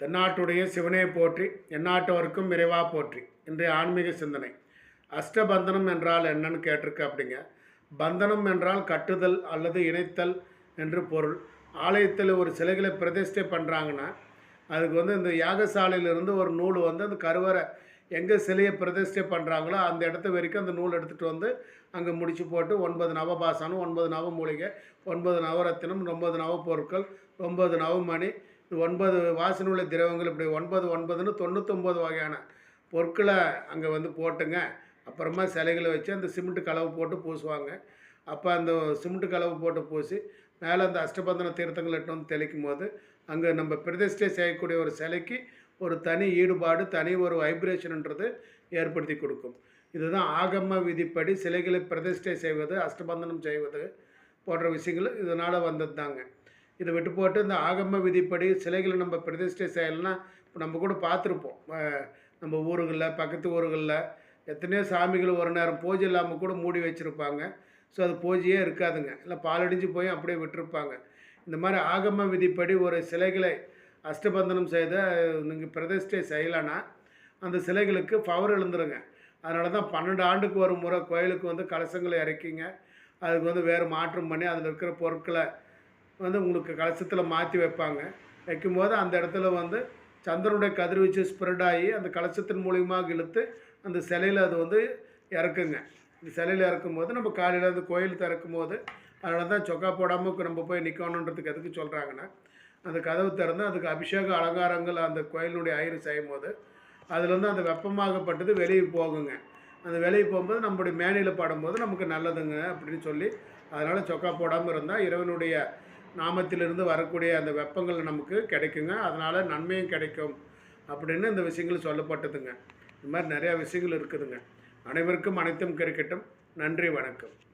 தென்னாட்டுடைய சிவனை போற்றி எந்நாட்டவருக்கும் விரைவாக போற்றி. இன்றைய ஆன்மீக சிந்தனை. அஷ்டபந்தனம் என்றால் என்னன்னு கேட்டிருக்க அப்படிங்க. பந்தனம் என்றால் கட்டுதல் அல்லது இணைத்தல் என்று பொருள். ஆலயத்தில் ஒரு சிலைகளை பிரதிஷ்டை பண்ணுறாங்கன்னா அதுக்கு வந்து இந்த யாகசாலையிலிருந்து ஒரு நூல் வந்து அந்த கருவறை எங்கே சிலையை பிரதிஷ்டை பண்ணுறாங்களோ அந்த இடத்த வரைக்கும் அந்த நூல் எடுத்துகிட்டு வந்து அங்கே முடிச்சு போட்டு ஒன்பது நவபாசனம் ஒன்பது நவமூலிகை ஒன்பது நவரத்தினம் ஒன்பது நவ பொருட்கள் ஒன்பது நவமணி ஒன்பது வாசனை உள்ள திரவங்கள் இப்படி ஒன்பது ஒன்பதுன்னு தொண்ணூத்தொம்பது வகையான பொருட்களை அங்கே வந்து போட்டுங்க. அப்புறமா சிலைகளை வச்சு அந்த சிமெண்ட் கலவை போட்டு பூசுவாங்க. அப்போ அந்த சிமெண்ட் கலவை போட்டு பூசி மேலே அந்த அஷ்டபந்தன தீர்த்தங்கள் எட்டு வந்து தெளிக்கும் போது அங்கே நம்ம பிரதிஷ்டை செய்யக்கூடிய ஒரு சிலைக்கு ஒரு தனி ஈடுபாடு தனி ஒரு வைப்ரேஷன்ன்றது ஏற்படுத்தி கொடுக்கும். இதுதான் ஆகம விதிப்படி சிலைகளை பிரதிஷ்டை செய்வது அஷ்டபந்தனம் செய்வது போன்ற விஷயங்கள் இதனால் வந்தது தாங்க இதை விட்டு போட்டு இந்த ஆகம விதிப்படி சிலைகளை நம்ம பிரதிஷ்டை செய்யலைன்னா இப்போ நம்ம கூட பார்த்துருப்போம். நம்ம ஊருகளில் பக்கத்து ஊருகளில் எத்தனையோ சாமிகள் ஒரு நேரம் பூஜை இல்லாமல் கூட மூடி வச்சுருப்பாங்க. ஸோ அது பூஜையே இருக்காதுங்க. இல்லை பாலடிஞ்சு போய் அப்படியே விட்டுருப்பாங்க. இந்த மாதிரி ஆகம விதிப்படி ஒரு சிலைகளை அஷ்டபந்தனம் செய்த நீங்கள் பிரதிஷ்டை செய்யலைன்னா அந்த சிலைகளுக்கு பவர் எழுந்துருங்க அதனால தான் பன்னெண்டு ஆண்டுக்கு ஒரு முறை கோயிலுக்கு வந்து கலசங்களை இறக்கிங்க. அதுக்கு வந்து வேறு மாற்றம் பண்ணி அதில் இருக்கிற பொருட்களை வந்து உங்களுக்கு கலசத்தில் மாற்றி வைப்பாங்க. வைக்கும்போது அந்த இடத்துல வந்து சந்திரனுடைய கதிர்வீச்சு ஸ்ப்ரெட் ஆகி அந்த கலசத்தின் மூலியமாக இழுத்து அந்த சிலையில் அது வந்து இறக்குங்க. இந்த சிலையில் இறக்கும் போது நம்ம காலையில் அந்த கோயில் திறக்கும் போது அதனால தான் சொக்கா போடாமல் நம்ம போய் நிற்கணுன்றதுக்கு எதுக்கு சொல்கிறாங்கன்னா அந்த கதவு திறந்து அதுக்கு அபிஷேக அலங்காரங்கள் அந்த கோயிலினுடைய ஆயிரு செய்யும் போது அதுலேருந்து அந்த வெப்பமாகப்பட்டது வெளியே போகுங்க. அந்த வெளியே போகும்போது நம்முடைய மேனியில் பாடும்போது நமக்கு நல்லதுங்க அப்படின்னு சொல்லி அதனால் சொக்கா போடாமல் இருந்தால் இறைவனுடைய நாமத்திலிருந்து வரக்கூடிய அந்த வெப்பங்கள் நமக்கு கிடைக்குங்க. அதனால் நன்மையும் கிடைக்கும் அப்படின்னு இந்த விஷயங்கள் சொல்லப்பட்டதுங்க. இந்த மாதிரி நிறையா விஷயங்கள் இருக்குதுங்க. அனைவருக்கும் அனைத்தும் கிடைக்கட்டும். நன்றி வணக்கம்.